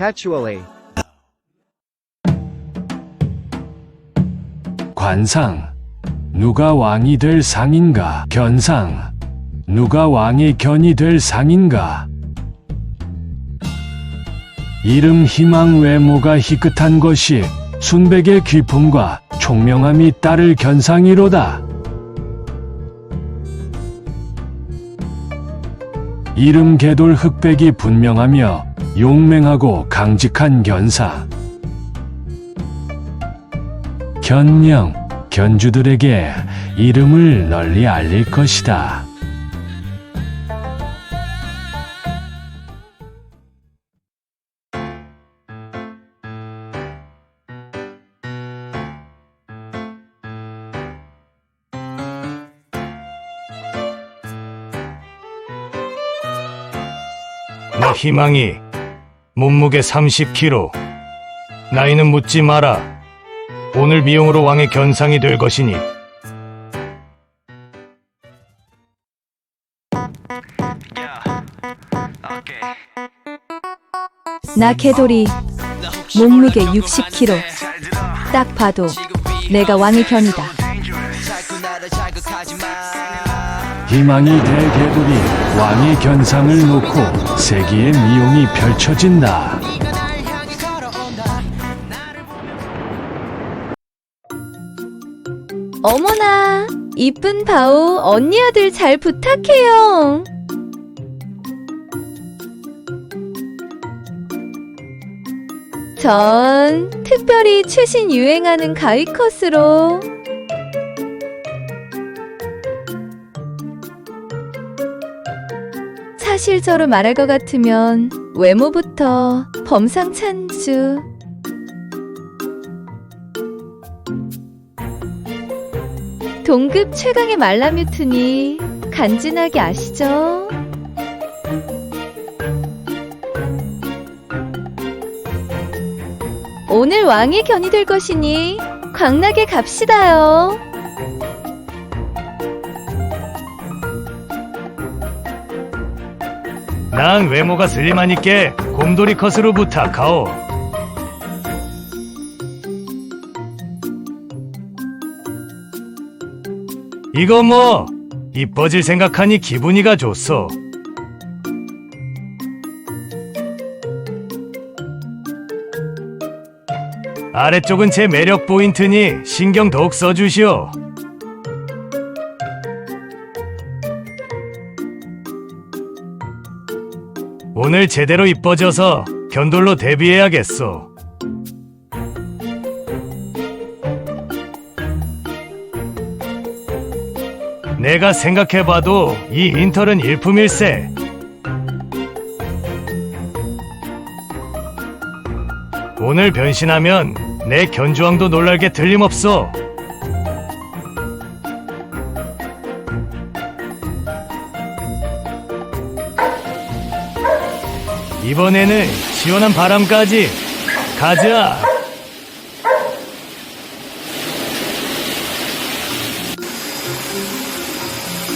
Actually. 관상. 누가 왕이 될 상인가? 견상. 누가 왕의 견이 될 상인가? 이름 희망 외모가 희끗한 것이 순백의 귀품과 총명함이 따를 견상이로다 이름 개돌 흑백이 분명하며 용맹하고 강직한 견사 견명, 견주들에게 이름을 널리 알릴 것이다. 너 희망이 몸무게 30kg 나이는 묻지 마라. 오늘 미용으로 왕의 견상이 될 것이니. 나 개돌이 몸무게 60kg 딱 봐도 내가 왕의 견이다. 희망이 대개돌이 왕의 견상을 놓고 세기의 미용이 펼쳐진다. 어머나 이쁜 바오 언니 아들 잘 부탁해요 전 특별히 최신 유행하는 가위 컷으로 사실저로 말할 것 같으면 외모부터 범상찬주 동급 최강의 말라뮤트니 간지나게 아시죠? 오늘 왕의 견이 될 것이니 광나게 갑시다요. 난 외모가 슬림하니께 곰돌이 컷으로 부탁하오. 이거 뭐 이뻐질 생각하니 기분이가 좋소. 아래쪽은 제 매력 포인트니 신경 더욱 써주시오 오늘 제대로 이뻐져서 견돌로 데뷔해야겠소. 내가 생각해봐도 이 인털은 일품일세. 오늘 변신하면 내 견주왕도 놀랄 게 틀림없어. 이번에는 시원한 바람까지 가자.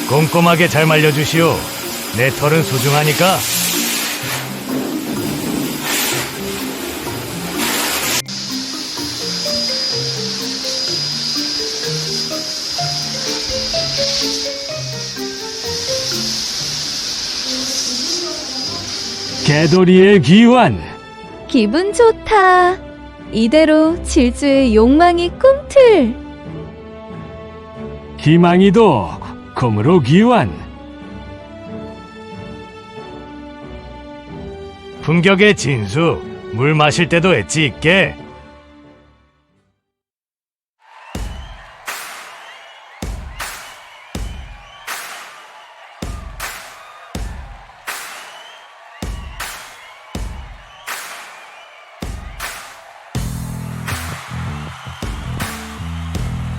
꼼꼼하게 잘 말려주시오. 내 털은 소중하니까. 개돌이의 귀환, 기분 좋다. 이대로 질주의 욕망이 꿈틀. 희망이도 곰으로 귀환. 품격의 진수. 물 마실 때도 엣지 있게.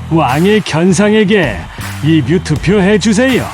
왕의 견상에게 리뷰 투표해 주세요.